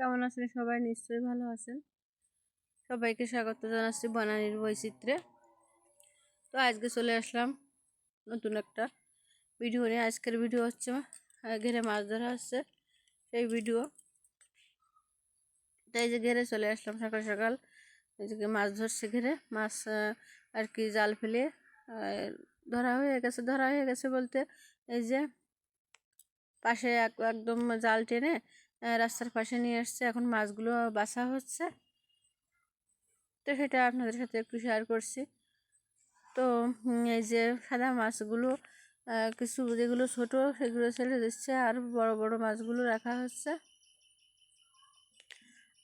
কেমন আছেন সবাই? নিশ্চয়ই ভালো আছেন। সবাইকে স্বাগত জানাচ্ছি বনানির বৈচিত্র্যে তো আজকে চলে আসলাম নতুন একটা ভিডিও নিয়ে। আজকের ভিডিও হচ্ছে ঘেরে মাছ ধরা হচ্ছে, সেই ভিডিও। তাই যে ঘেরে চলে আসলাম সকাল সকাল। যে মাছ ধরছে ঘেরে, মাছ আর কি জাল ফেলে ধরা হয়ে গেছে, ধরা হয়ে গেছে বলতে এই যে পাশে একদম জাল টেনে রাস্তার পাশে নিয়ে আসছে। এখন মাছগুলো বাছা হচ্ছে। তো সেটা আপনাদের সাথে একটু শেয়ার করছি। তো এই যে সাদা মাছগুলো কিছু যেগুলো ছোট সেগুলো ছেড়ে দিচ্ছে আর বড় বড় মাছগুলো রাখা হচ্ছে।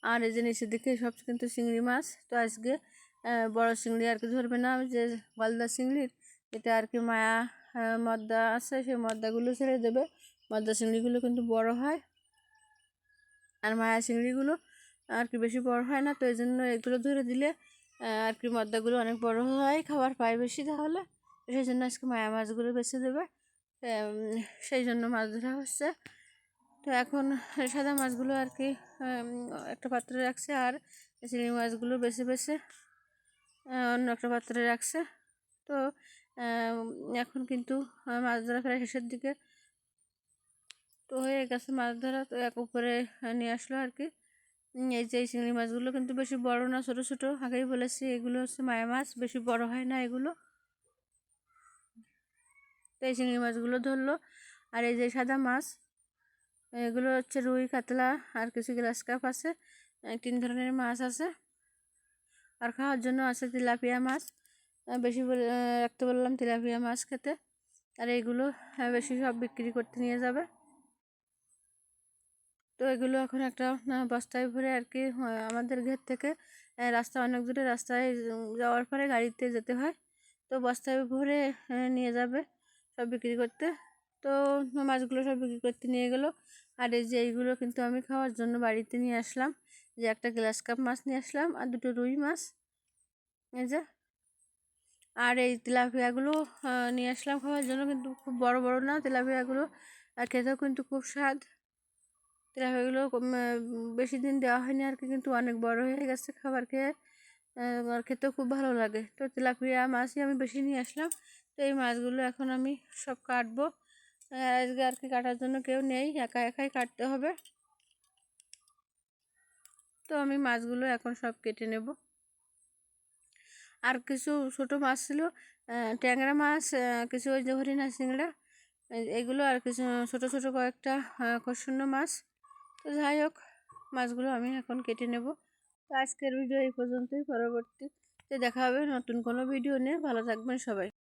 আর এই যে নিচের দিকে সব কিন্তু চিংড়ি মাছ। তো আজকে বড় চিংড়ি আর কি ধরবে না যে গলদা চিংড়ির। এটা আর কি মায়া মদ্দা আছে, সেই মদ্দাগুলো ছেড়ে দেবে। মদ্দা চিংড়িগুলো কিন্তু বড় হয়। আর মায়া চিংড়িগুলো আর কি বেশি বড় হয় না, তো এই জন্য এগুলো ধরে দিলে আর কি মদ্দাগুলো অনেক বড় হয়, খাবার পায় বেশি তাহলে। সেই জন্য আজকে মায়া মাছগুলো বেছে দেবে। সেই জন্য মাছ ধরা হচ্ছে। তো এখন সাদা মাছগুলো আর কি একটা পাত্রে রাখছে আর চিংড়ি মাছগুলো বেছে বেছে অন্য একটা পাত্রে রাখছে। তো এখন কিন্তু মাছ ধরা প্রায় শেষের দিকে। তো হয়ে গেছে মাছ ধরা তো এক উপরে নিয়ে আসলো আর কি এই যে এই চিংড়ি মাছগুলো কিন্তু বেশি বড় না, ছোটো ছোটো। আগেই বলেছি, এগুলো হচ্ছে মায়া মাছ, বেশি বড় হয় না এগুলো। তো এই চিংড়ি মাছগুলো ধরলো। আর এই যে সাদা মাছ, এগুলো হচ্ছে রুই, কাতলা, আর কিছু গ্লাস কাপ আছে। তিন ধরনের মাছ আছে। আর খাওয়ার জন্য আছে তিলাপিয়া মাছ। বেশি রাখতে বললাম তিলাপিয়া মাছ খেতে। আর এইগুলো বেশি সব বিক্রি করতে নিয়ে যাবে। তো এগুলো এখন একটা বস্তায় ভরে আর কি আমাদের ঘের থেকে রাস্তা অনেক দূরে রাস্তায় যাওয়ার পরে গাড়িতে যেতে হয়। তো বস্তায় ভরে নিয়ে যাবে সব বিক্রি করতে। তো মাছগুলো সব বিক্রি করতে নিয়ে গেলো। আর এই যে এইগুলো কিন্তু আমি খাওয়ার জন্য বাড়িতে নিয়ে আসলাম। যে একটা গ্লাস কাপ মাছ নিয়ে আসলাম আর দুটো রুই মাছ। এই যে। আর এই তেলাপিয়াগুলো নিয়ে আসলাম খাওয়ার জন্য। কিন্তু খুব বড় বড় না, তেলাপিয়াগুলো খেতেও কিন্তু খুব স্বাদ। তেলাপিয়াগুলো বেশি দিন দেওয়া হয়নি আর কি কিন্তু অনেক বড় হয়ে গেছে খাবার খেয়ে। আর খেতেও খুব ভালো লাগে। তো তেলাপিয়া মাছই আমি বেশি নিয়ে আসলাম। তো এই মাছগুলো এখন আমি সব কাটবো। আজকে আর কি কাটার জন্য কেউ নেই, একা একাই কাটতে হবে। তো আমি মাছগুলো এখন সব কেটে নেব। আর কিছু ছোট মাছ ছিল ট্যাংরা মাছ কিছু ওই যে হরিণা চিংড়া এগুলো আর কিছু ছোট ছোট কয়েকটা কষুন্ন মাছ। তো যাই হোক মাছগুলো আমি এখন কেটে নেব। তো আজকের ভিডিও এই পর্যন্তই। পরবর্তীতে দেখা হবে নতুন কোনো ভিডিও নিয়ে। ভালো থাকবেন সবাই।